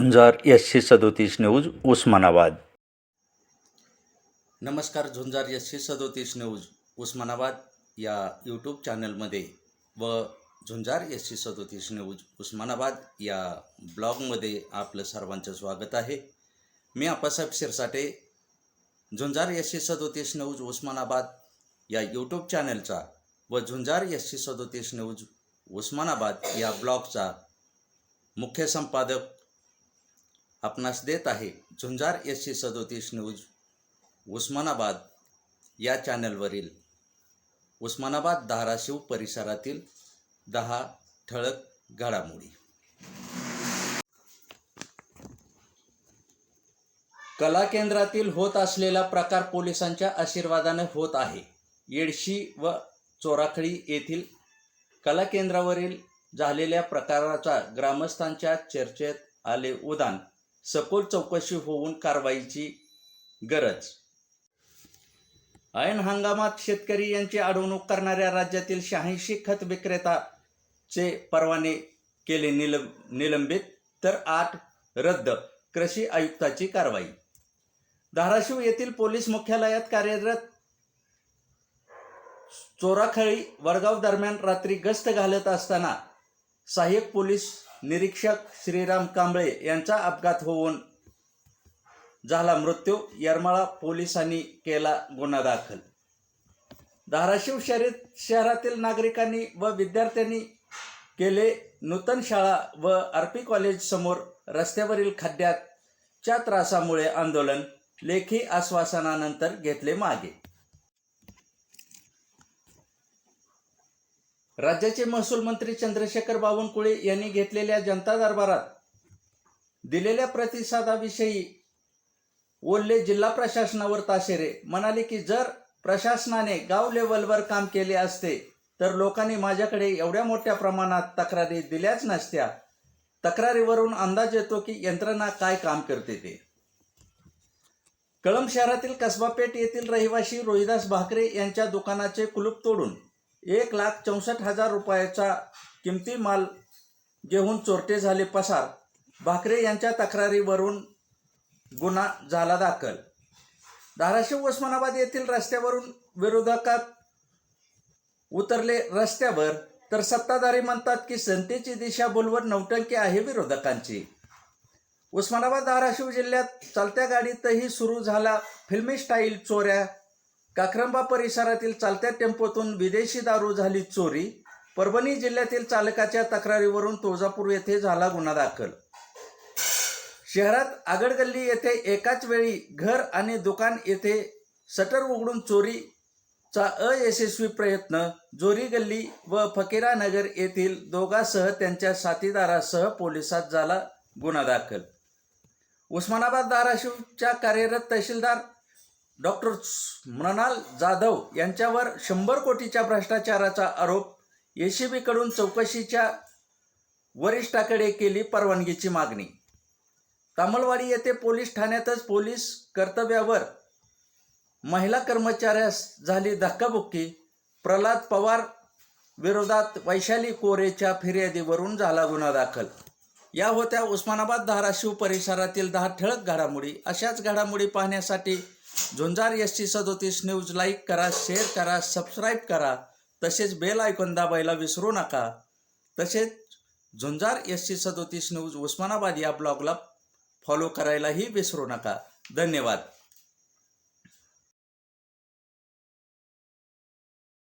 झुंजार एसशे सदोतीस न्यूज उस्मानाबाद. नमस्कार झुंजार एसशे सदोतीस न्यूज उस्मानाबाद या यूट्यूब चॅनलमध्ये व झुंजार एसशे सदोतीस न्यूज उस्मानाबाद या ब्लॉगमध्ये आपलं सर्वांचं स्वागत आहे. मी आप्पासाहेब शिरसाटे झुंजार एसशे सदोतीस न्यूज उस्मानाबाद या यूट्यूब चॅनलचा व झुंजार एसशे सदोतीस न्यूज उस्मानाबाद या ब्लॉगचा मुख्य संपादक आपणास देत आहे. झुंजार एसशे सदोतीस न्यूज उस्मानाबाद या चॅनलवरील उस्मानाबाद धाराशिव परिसरातील दहा ठळक घडामोडी. कला केंद्रातील होत असलेला प्रकार पोलिसांच्या आशीर्वादाने होत आहे. येडशी व चोराखळी येथील कला केंद्रावरील झालेल्या प्रकाराचा ग्रामस्थांच्या चर्चेत आले उदान. सखोल चौकशी होऊन कारवाईची गरज. ऐन हंगामात शेतकरी यांची अडवणूक करणाऱ्या राज्यातील शहाऐंशी खत विक्रेताचे परवाने केले निल निलंबित तर आठ रद्द कृषी आयुक्ताची कारवाई. धाराशिव येथील पोलीस मुख्यालयात कार्यरत चोराखळी वडगाव दरम्यान रात्री गस्त घालत असताना सहाय्यक पोलीस निरीक्षक श्रीराम कांबळे यांचा अपघात होऊन झाला मृत्यू. येरमाळा पोलिसांनी केला गुन्हा दाखल. धाराशिव शहरीत शहरातील नागरिकांनी व विद्यार्थ्यांनी केले नूतन शाळा व आरपी कॉलेज समोर रस्त्यावरील खड्ड्याच्या त्रासामुळे आंदोलन लेखी आश्वासनानंतर घेतले मागे. राज्याचे महसूल मंत्री चंद्रशेखर बावनकुळे यांनी घेतलेल्या जनता दरबारात दिलेल्या प्रतिसादाविषयी बोलले जिल्हा प्रशासनावर ताशेरे. म्हणाले की जर प्रशासनाने गाव लेवलवर काम केले असते तर लोकांनी माझ्याकडे एवढ्या मोठ्या प्रमाणात तक्रारी दिल्याच नसत्या. तक्रारीवरून अंदाज येतो की यंत्रणा काय काम करते ते. कळंब शहरातील कसबापेठ येथील रहिवासी रोहिदास भाकरे यांच्या दुकानाचे कुलूप तोडून एक लाख चौसष्ट हजार रुपयाचा किमती माल घेऊन चोरटे झाले पसार. भाकरे यांच्या तक्रारीवरून गुन्हा झाला दाखल. धाराशिव उस्मानाबाद येथील रस्त्यावरून विरोधकात उतरले रस्त्यावर तर सत्ताधारी म्हणतात की संतेची दिशाभूलवर नौटंकी आहे विरोधकांची. उस्मानाबाद धाराशिव जिल्ह्यात चालत्या गाडीतही सुरू झाला फिल्मी स्टाईल चोऱ्या. काक्रंबा परिसरातील चालत्या टेम्पोतून विदेशी दारू झाली चोरी परभणी जिल्ह्यातील चालकाच्या तक्रारीवरून तुळजापूर येथे झाला गुन्हा दाखल. शहरात आगडगल्ली येथे एकाच वेळी घर आणि दुकान येथे सटर उघडून चोरीचा अयशस्वी प्रयत्न जोरी गल्ली व फकीरा नगर येथील दोघासह त्यांच्या साथीदारासह पोलिसात झाला गुन्हा दाखल. उस्मानाबाद धाराशिवच्या कार्यरत तहसीलदार डॉक्टर मृणाल जाधव यांच्यावर शंभर कोटीच्या भ्रष्टाचाराचा आरोप एसीबीकडून चौकशीच्या वरिष्ठाकडे केली परवानगीची मागणी. तामलवाडी येथे पोलीस ठाण्यातच पोलीस कर्तव्यावर महिला कर्मचाऱ्यास झाली धक्काबुक्की. प्रल्हाद पवार विरोधात वैशाली कोरेच्या फिर्यादीवरून झाला गुन्हा दाखल. या होत्या उस्मानाबाद धाराशिव परिसरातील दहा ठळक घडामोडी. अशाच घडामोडी पाहण्यासाठी झुंजार एस टी सदोतीस न्यूज लाईक करा शेअर करा सबस्क्राईब करा. तसेच बेल आयकॉन दाबायला विसरू नका. तसेच झुंजार एस टी सदोतीस न्यूज उस्मानाबाद या ब्लॉगला फॉलो करायलाही विसरू नका. धन्यवाद.